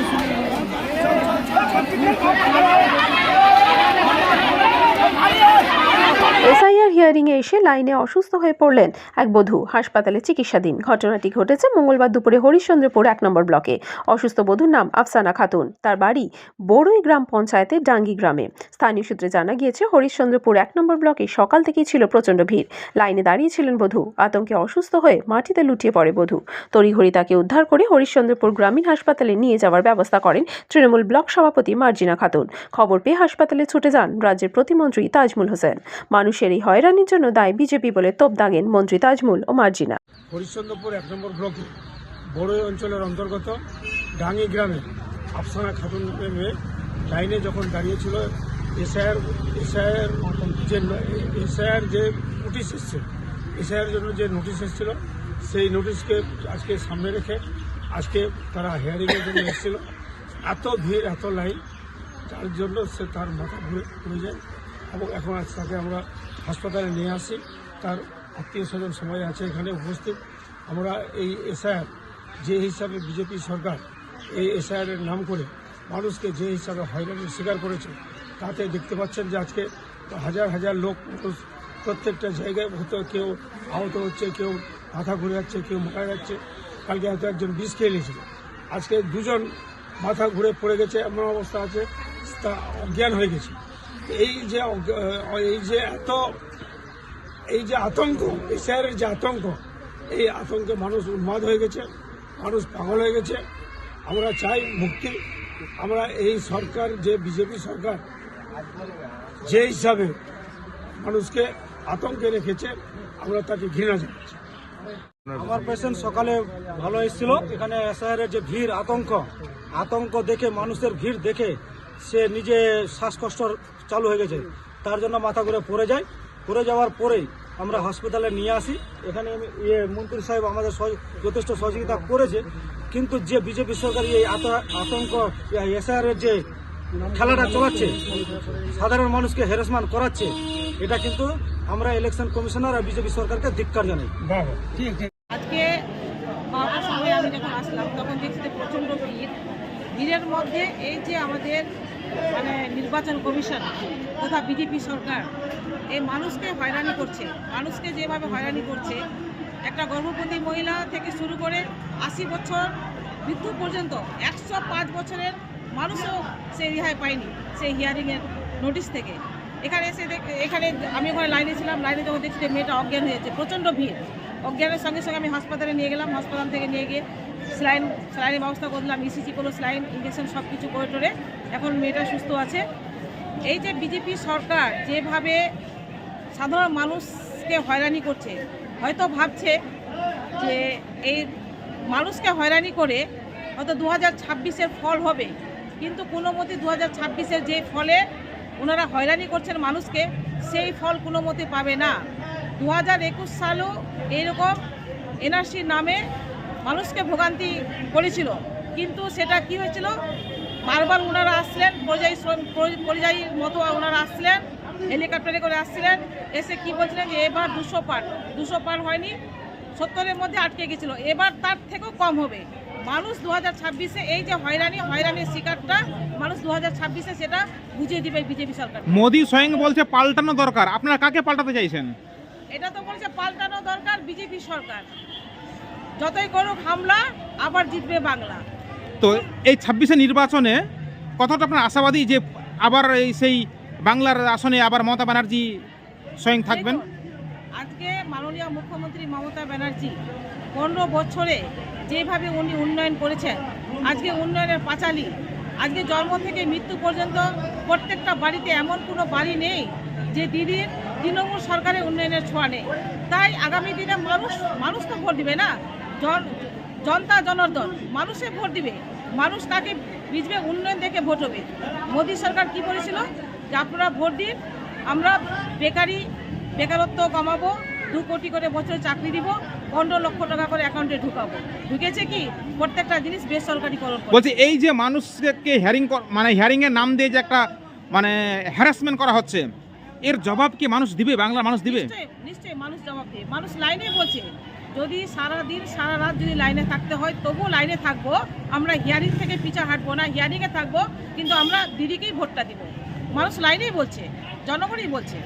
SIR হিয়ারিংয়ে এসে লাইনে অসুস্থ হয়ে পড়লেন এক বধূ। হাসপাতালে চিকিৎসাধীন। ঘটনাটি ঘটেছে মঙ্গলবার দুপুরে হরিশ্চন্দ্রপুর এক নম্বর ব্লকে। অসুস্থ বধূর নাম আফসানা খাতুন। তার বাড়ি বড়ই গ্রাম পঞ্চায়েতের ডাঙ্গি গ্রামে। স্থানীয় সূত্রে জানা গিয়েছে, হরিশ্চন্দ্রপুর এক নম্বর ব্লকে সকাল থেকেই ছিল প্রচণ্ড ভিড়। লাইনে দাঁড়িয়েছিলেন বধূ। আতঙ্কে অসুস্থ হয়ে মাটিতে লুটিয়ে পড়ে বধূ। তড়িঘড়ি তাকে উদ্ধার করে হরিশ্চন্দ্রপুর গ্রামীণ হাসপাতালে নিয়ে যাওয়ার ব্যবস্থা করেন তৃণমূল ব্লক সভাপতি মার্জিনা খাতুন। খবর পেয়ে হাসপাতালে ছুটে যান রাজ্যের প্রতিমন্ত্রী তাজমুল হোসেন। মানুষের এই হয়রানির জন্য দায় বিজেপি বলে তোপ দাগেন মন্ত্রী তাজমুল ও মার্জিনা। হরিশ্চন্দ্রপুর এক নম্বর ব্লকে বড়ই অঞ্চলের অন্তর্গত ডাঙ্গি গ্রামে আফসানা খাতুন মেয়ে লাইনে যখন দাঁড়িয়েছিল, এসআইআর এসআইআর যে এসআইআর যে নোটিশ এসছে, এসআইআর জন্য যে নোটিশ এসেছিল, সেই নোটিশকে আজকে সামনে রেখে আজকে তারা হিয়ারিংয়ের জন্য এসেছিল। এত ভিড়, এত লাইন, তার জন্য সে তার মাথা ঘুরে পড়ে যায়। এবং এখন আজ তাকে আমরা হাসপাতালে নিয়ে আসি। তার আত্মীয় স্বজন সবাই আছে এখানে উপস্থিত। আমরা এই এসআইআর, যে হিসাবে বিজেপি সরকার এই এসআইআরের নাম করে মানুষকে যে হিসাবে হয়রানির শিকার করেছে, তাতে দেখতে পাচ্ছেন যে আজকে হাজার হাজার লোক, মানুষ প্রত্যেকটা জায়গায় হয়তো কেউ আহত হচ্ছে, কেউ মাথা ঘুরে যাচ্ছে, কেউ মারা যাচ্ছে। কালকে হয়তো একজন বিষ খেয়ে নিয়েছিল। আজকে দুজন মাথা ঘুরে পড়ে গেছে, এমন অবস্থা আছে, তা অজ্ঞান হয়ে গেছে। এই যে এই যে এত, এই যে আতঙ্ক, এই যে আতঙ্ক, এই আতঙ্কে মানুষ উন্মাদ হয়ে গেছে, মানুষ পাগল হয়ে গেছে। আমরা চাই মুক্তি। আমরা এই সরকার, যে বিজেপি সরকার, যে হিসাবে মানুষকে আতঙ্কে রেখেছে, আমরা তাকে ঘৃণা জানাচ্ছি। আমার পেশেন্ট সকালে ভালো এসেছিল। এখানে এসআইআর যে ভিড়, আতঙ্ক আতঙ্ক দেখে, মানুষের ভিড় দেখে সে নিজে শ্বাসকষ্ট চালু হয়ে গেছে। তার জন্য মাথা ঘুরে পড়ে যায়। পড়ে যাওয়ার পরেই আমরা হসপিটালে নিয়ে আসি। এখানে ইয়ে মন্ত্রী সাহেব আমাদের যথেষ্ট সহযোগিতা করেছে। কিন্তু যে বিজেপি সরকার এই আত- আতঙ্ক এসআইআর এর যে খেলাটা চলাচ্ছে, সাধারণ মানুষকে হ্যারাসমেন্ট করাচ্ছে, এটা কিন্তু আমরা ইলেকশন কমিশনার আর বিজেপি সরকারকে ধিক্কার জানাই। আজকে বারোটার সময় আমি যখন আসলাম, তখন দেখছি যে প্রচণ্ড ভিড়। ভিড়ের মধ্যে এই যে আমাদের মানে নির্বাচন কমিশন তথা বিজেপি সরকার এই মানুষকে হয়রানি করছে। মানুষকে যেভাবে হয়রানি করছে, একটা গর্ভবতী মহিলা থেকে শুরু করে আশি বছর মৃত্যু পর্যন্ত, একশো পাঁচ বছরের মানুষও সে রেহাই পায়নি সেই হিয়ারিংয়ের নোটিশ থেকে। এখানে এসে এখানে আমি ওখানে লাইনে ছিলাম, লাইনে যখন দেখছি যে মেয়েটা অজ্ঞান হয়েছে প্রচণ্ড ভিড়। অজ্ঞানের সঙ্গে সঙ্গে আমি হাসপাতালে নিয়ে গেলাম, হাসপাতাল থেকে নিয়ে গিয়ে স্যালাইন স্যালাইনের ব্যবস্থা করলাম ইসিজি করল স্যালাইন ইঞ্জেকশন সব কিছু করে টোরে। এখন মেয়েটা সুস্থ আছে। এই যে বিজেপি সরকার যেভাবে সাধারণ মানুষকে হয়রানি করছে, হয়তো ভাবছে যে এই মানুষকে হয়রানি করে হয়তো দু হাজার ফল হবে, কিন্তু কোনো মতে দু হাজার ছাব্বিশের যে ফলে ওনারা হয়রানি করছেন মানুষকে, সেই ফল কোনো মতে পাবে না। দু হাজার একুশ সালেও এইরকম এনআরসির নামে মানুষকে ভোগান্তি করেছিল। কিন্তু সেটা কি হয়েছিল? বারবার ওনারা আসলেন পরিযায়ী শ্রম- পরি- পরিযায়ীর মতো ওনারা আসলেন হেলিকপ্টারে করে আসছিলেন এসে কি বলছিলেন যে এবার দুশো পার দুশো পার হয়নি সত্তরের মধ্যে আটকে গেছিল। এবার তার থেকেও কম হবে। মানুষ দু হাজার ছাব্বিশে এই যে হয়রানি হয়রানির শিকারটা মানুষ দু হাজার ছাব্বিশে সেটা বুঝিয়ে দিবে বিজেপি সরকার। মোদি স্বয়ং বলছে পাল্টানো দরকার। আপনারা কাকে পাল্টাতে চাইছেন? এটা তো বলছে পাল্টানো দরকার বিজেপি সরকার। যতই করুক হামলা আবার জিতবে বাংলা। তো এই ছাব্বিশে নির্বাচনে কতটা আপনার আশাবাদী যে আবার এই সেই বাংলার আসনে আবার মমতা ব্যানার্জি স্বয়ং থাকবেন? আজকে মাননীয় মুখ্যমন্ত্রী মমতা ব্যানার্জি পনেরো বছরে যেভাবে উনি উন্নয়ন করেছেন আজকে উন্নয়নের পাঁচালি আজকে জন্ম থেকে মৃত্যু পর্যন্ত প্রত্যেকটা বাড়িতে এমন কোনো বাড়ি নেই যে দিদির তৃণমূল সরকারের উন্নয়নের ছোঁয়া নেই। তাই আগামী দিনে মানুষ মানুষ তো ভোট দিবে না। জনতা জনার্দন মানুষে ভোট দিবে মানুষ তাকে বুঝবে উন্নয়ন দেখে ভোট হবে। মোদী সরকার কি বলেছিল? যে আপনারা ভোট দিন আমরা বেকারি বেকারত্ব কমাবো দু কোটি করে বছরে চাকরি দিব পনেরো লক্ষ টাকা করে অ্যাকাউন্টে ঢুকাবো। ঢুকেছে কি? প্রত্যেকটা জিনিস বেসরকারিকরণ। বলছি এই যে মানুষকে হ্যারিং মানে হ্যারিং এর নাম দিয়ে যে একটা মানে হ্যারাসমেন্ট করা হচ্ছে এর জবাব কি মানুষ দিবে? বাংলার মানুষ দিবে? নিশ্চয়ই নিশ্চয়ই মানুষ জবাব দেবে। মানুষ লাইনে বলছে যদি সারা দিন, সারা রাত যদি লাইনে থাকতে হয়, তবুও লাইনে থাকব। আমরা হিয়ারিং থেকে পিছা হাঁটবো না, হিয়ারিংয়ে থাকব, কিন্তু আমরা দিদিকেই ভোটটা দিব। মানুষ লাইনেই বলছে, জনগণই বলছে।